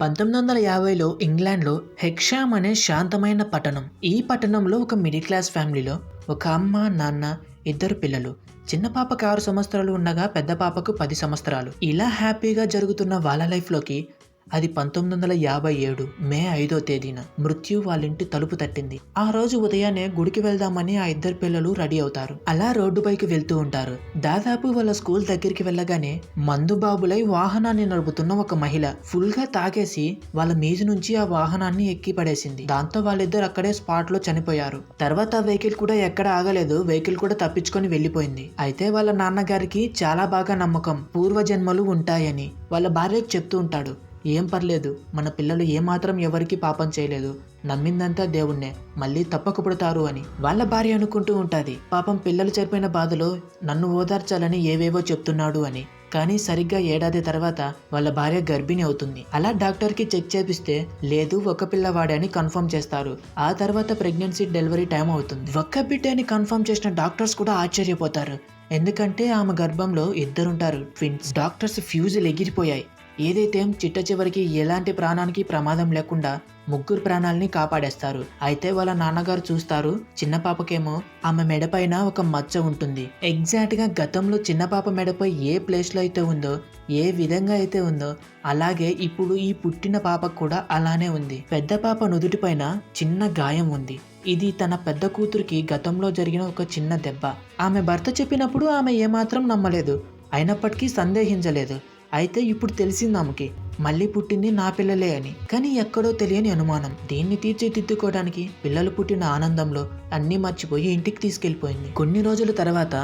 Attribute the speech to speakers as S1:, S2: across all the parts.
S1: పంతొమ్మిది వందల యాభైలో ఇంగ్లాండ్లో హెక్షామ్ అనే శాంతమైన పట్టణం. ఈ పట్టణంలో ఒక మిడిల్ క్లాస్ ఫ్యామిలీలో ఒక అమ్మ నాన్న ఇద్దరు పిల్లలు. చిన్న పాపకు ఆరు సంవత్సరాలు ఉండగా పెద్ద పాపకు పది సంవత్సరాలు. ఇలా హ్యాపీగా జరుగుతున్న వాళ్ళ లైఫ్లోకి అది పంతొమ్మిది వందల యాభై ఏడు మే ఐదో తేదీన మృత్యు వాళ్ళ ఇంటి తలుపు తట్టింది. ఆ రోజు ఉదయాన్నే గుడికి వెళ్దామని ఆ ఇద్దరు పిల్లలు రెడీ అవుతారు. అలా రోడ్డుపైకి వెళ్తూ ఉంటారు. దాదాపు వాళ్ళ స్కూల్ దగ్గరికి వెళ్ళగానే మందు బాబులై వాహనాన్ని నడుపుతున్న ఒక మహిళ ఫుల్గా తాగేసి వాళ్ళ మీది నుంచి ఆ వాహనాన్ని ఎక్కి పడేసింది. దాంతో వాళ్ళిద్దరు అక్కడే స్పాట్లో చనిపోయారు. తర్వాత వెహికల్ కూడా ఎక్కడ ఆగలేదు. వెహికల్ కూడా తప్పించుకొని వెళ్ళిపోయింది. అయితే వాళ్ళ నాన్నగారికి చాలా బాగా నమ్మకం. పూర్వజన్మలు ఉంటాయని వాళ్ళ భార్యకు చెప్తూ ఉంటాడు. ఏం పర్లేదు మన పిల్లలు ఏమాత్రం ఎవరికి పాపం చేయలేదు. నమ్మిందంతా దేవుణ్ణే మళ్ళీ తప్పక పుడతారు అని. వాళ్ళ భార్య అనుకుంటూ ఉంటుంది పాపం పిల్లలు చనిపోయిన బాధలో నన్ను ఓదార్చాలని ఏవేవో చెప్తున్నాడు అని. కానీ సరిగ్గా ఏడాది తర్వాత వాళ్ళ భార్య గర్భిణి అవుతుంది. అలా డాక్టర్కి చెక్ చేపిస్తే లేదు ఒక పిల్లవాడే అని కన్ఫర్మ్ చేస్తారు. ఆ తర్వాత ప్రెగ్నెన్సీ డెలివరీ టైం అవుతుంది. ఒక్క బిడ్డ అని కన్ఫర్మ్ చేసిన డాక్టర్స్ కూడా ఆశ్చర్యపోతారు. ఎందుకంటే ఆమె గర్భంలో ఇద్దరుంటారు ట్విన్స్. డాక్టర్స్ ఫ్యూజులు ఎగిరిపోయాయి. ఏదైతే చిట్ట చివరికి ఎలాంటి ప్రాణానికి ప్రమాదం లేకుండా ముగ్గురు ప్రాణాలని కాపాడేస్తారు. అయితే వాళ్ళ నాన్నగారు చూస్తారు చిన్న పాపకేమో ఆమె మెడపైన ఒక మచ్చ ఉంటుంది. ఎగ్జాక్ట్గా గతంలో చిన్న పాప మెడపై ఏ ప్లేస్లో అయితే ఉందో ఏ విధంగా అయితే ఉందో అలాగే ఇప్పుడు ఈ పుట్టిన పాపకు కూడా అలానే ఉంది. పెద్ద పాప నుదుటిపైన చిన్న గాయం ఉంది. ఇది తన పెద్ద కూతురికి గతంలో జరిగిన ఒక చిన్న దెబ్బ. ఆమె భర్త చెప్పినప్పుడు ఆమె ఏమాత్రం నమ్మలేదు. అయినప్పటికీ సందేహించలేదు. అయితే ఇప్పుడు తెలిసింది ఆమెకి. మళ్ళీ పుట్టింది నా పిల్లలే అని. కానీ ఎక్కడో తెలియని అనుమానం. దీన్ని తీర్చిదిద్దుకోవడానికి పిల్లలు పుట్టిన ఆనందంలో అన్నీ మర్చిపోయి ఇంటికి తీసుకెళ్ళిపోయింది కొన్ని రోజుల తర్వాత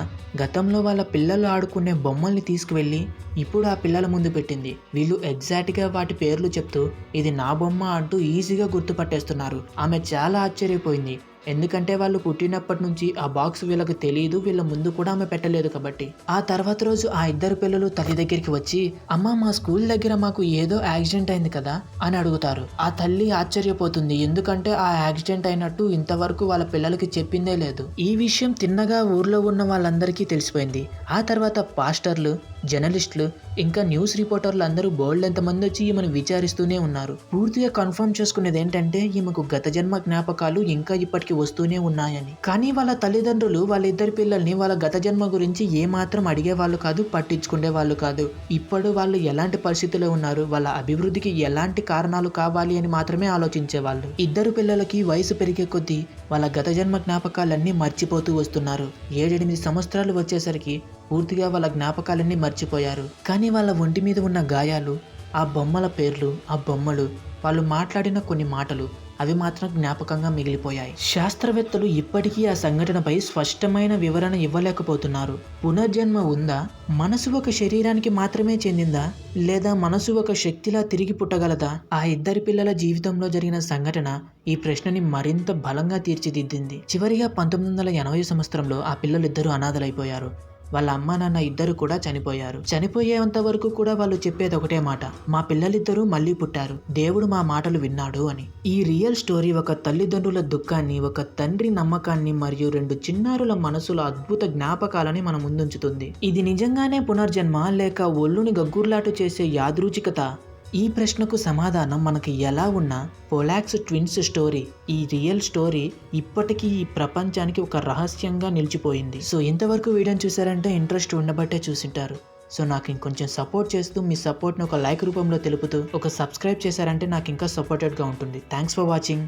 S1: గతంలో వాళ్ళ పిల్లలు ఆడుకునే బొమ్మల్ని తీసుకువెళ్ళి ఇప్పుడు ఆ పిల్లల ముందు పెట్టింది. వీళ్ళు ఎగ్జాక్ట్గా వాటి పేర్లు చెప్తూ ఇది నా బొమ్మ అంటూ ఈజీగా గుర్తుపట్టేస్తున్నారు. ఆమె చాలా ఆశ్చర్యపోయింది. ఎందుకంటే వాళ్ళు పుట్టినప్పటి నుంచి ఆ బాక్స్ వీళ్ళకి తెలియదు వీళ్ళ ముందు కూడా ఆమె పెట్టలేదు కాబట్టి. ఆ తర్వాత రోజు ఆ ఇద్దరు పిల్లలు తల్లి దగ్గరికి వచ్చి అమ్మ మా స్కూల్ దగ్గర మాకు ఏదో యాక్సిడెంట్ అయింది కదా? అని అడుగుతారు. ఆ తల్లి ఆశ్చర్యపోతుంది. ఎందుకంటే ఆ యాక్సిడెంట్ అయినట్టు ఇంతవరకు వాళ్ళ పిల్లలకి చెప్పిందే లేదు. ఈ విషయం తిన్నగా ఊర్లో ఉన్న వాళ్ళందరికీ తెలిసిపోయింది. ఆ తర్వాత పాస్టర్లు జర్నలిస్టులు ఇంకా న్యూస్ రిపోర్టర్లు అందరూ బోల్డ్ ఎంతమంది వచ్చి ఈమెను విచారిస్తూనే ఉన్నారు. పూర్తిగా కన్ఫర్మ్ చేసుకునేది ఏంటంటే ఈమెకు గత జన్మ జ్ఞాపకాలు ఇంకా ఇప్పటికి వస్తూనే ఉన్నాయని. కానీ వాళ్ళ తల్లిదండ్రులు వాళ్ళ ఇద్దరు పిల్లల్ని వాళ్ళ గత జన్మ గురించి ఏమాత్రం అడిగే వాళ్ళు కాదు పట్టించుకునే వాళ్ళు కాదు. ఇప్పుడు వాళ్ళు ఎలాంటి పరిస్థితిలో ఉన్నారు వాళ్ళ అభివృద్ధికి ఎలాంటి కారణాలు కావాలి అని మాత్రమే ఆలోచించేవాళ్ళు. ఇద్దరు పిల్లలకి వయసు పెరిగే కొద్దీ వాళ్ళ గత జన్మ జ్ఞాపకాలన్నీ మర్చిపోతూ వస్తున్నారు. ఏడెనిమిది సంవత్సరాలు వచ్చేసరికి పూర్తిగా వాళ్ళ జ్ఞాపకాలన్నీ మర్చిపోయారు. కానీ వాళ్ళ ఒంటి మీద ఉన్న గాయాలు ఆ బొమ్మల పేర్లు ఆ బొమ్మలు వాళ్ళు మాట్లాడిన కొన్ని మాటలు అవి మాత్రం జ్ఞాపకంగా మిగిలిపోయాయి. శాస్త్రవేత్తలు ఇప్పటికీ ఆ సంఘటనపై స్పష్టమైన వివరణ ఇవ్వలేకపోతున్నారు. పునర్జన్మ ఉందా? మనసు ఒక శరీరానికి మాత్రమే చెందిందా? లేదా మనసు ఒక శక్తిలా తిరిగి పుట్టగలదా? ఆ ఇద్దరి పిల్లల జీవితంలో జరిగిన సంఘటన ఈ ప్రశ్నని మరింత బలంగా తీర్చిదిద్దింది. చివరిగా పంతొమ్మిది వందల ఎనభై సంవత్సరంలో ఆ పిల్లలిద్దరూ అనాథలైపోయారు. వాళ్ళ అమ్మ నాన్న ఇద్దరు కూడా చనిపోయారు. చనిపోయేంత వరకు కూడా వాళ్ళు చెప్పేది ఒకటే మాట. మా పిల్లలిద్దరూ మళ్ళీ పుట్టారు. దేవుడు మా మాటలు విన్నాడు అని. ఈ రియల్ స్టోరీ ఒక తల్లిదండ్రుల దుఃఖాన్ని ఒక తండ్రి నమ్మకాన్ని మరియు రెండు చిన్నారుల మనసుల అద్భుత జ్ఞాపకాలని మన ముందుంచుతుంది. ఇది నిజంగానే పునర్జన్మ లేక ఒళ్ళుని గగ్గుర్లాటు చేసే యాదృచికత ఈ ప్రశ్నకు సమాధానం మనకి ఎలా ఉన్నా పొలాక్స్ ట్విన్స్ స్టోరీ ఈ రియల్ స్టోరీ ఇప్పటికీ ఈ ప్రపంచానికి ఒక రహస్యంగా నిలిచిపోయింది. సో ఇంతవరకు వీడియోని చూసారంటే ఇంట్రెస్ట్ ఉండబట్టే చూసింటారు. సో నాకు ఇంకొంచెం సపోర్ట్ చేస్తూ మీ సపోర్ట్ని ఒక లైక్ రూపంలో తెలుపుతూ ఒక సబ్స్క్రైబ్ చేశారంటే నాకు ఇంకా సపోర్టెడ్గా ఉంటుంది. Thanks for watching.